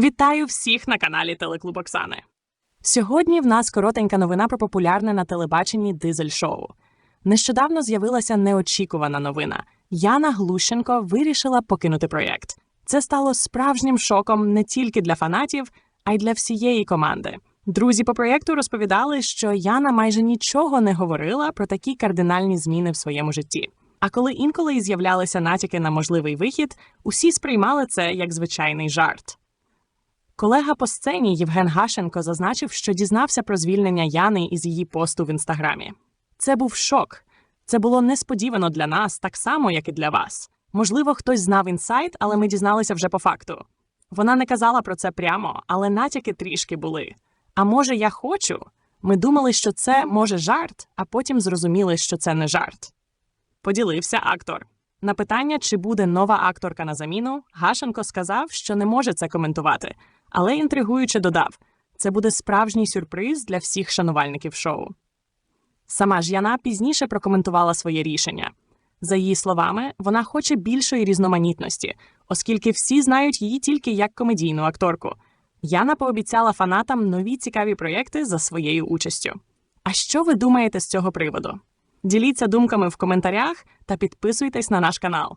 Вітаю всіх на каналі Телеклуб Оксани. Сьогодні в нас коротенька новина про популярне на телебаченні дизель-шоу. Нещодавно з'явилася неочікувана новина. Яна Глущенко вирішила покинути проєкт. Це стало справжнім шоком не тільки для фанатів, а й для всієї команди. Друзі по проєкту розповідали, що Яна майже нічого не говорила про такі кардинальні зміни в своєму житті. А коли інколи й з'являлися натяки на можливий вихід, усі сприймали це як звичайний жарт. Колега по сцені Євген Гашенко зазначив, що дізнався про звільнення Яни із її посту в інстаграмі. Це був шок. Це було несподівано для нас, так само, як і для вас. Можливо, хтось знав інсайт, але ми дізналися вже по факту. Вона не казала про це прямо, але натяки трішки були. А може, я хочу? Ми думали, що це може жарт, а потім зрозуміли, що це не жарт. Поділився актор. На питання, чи буде нова акторка на заміну, Гашенко сказав, що не може це коментувати, але інтригуюче додав: це буде справжній сюрприз для всіх шанувальників шоу. Сама ж Яна пізніше прокоментувала своє рішення. За її словами, вона хоче більшої різноманітності, оскільки всі знають її тільки як комедійну акторку. Яна пообіцяла фанатам нові цікаві проєкти за своєю участю. А що ви думаєте з цього приводу? Діліться думками в коментарях та підписуйтесь на наш канал.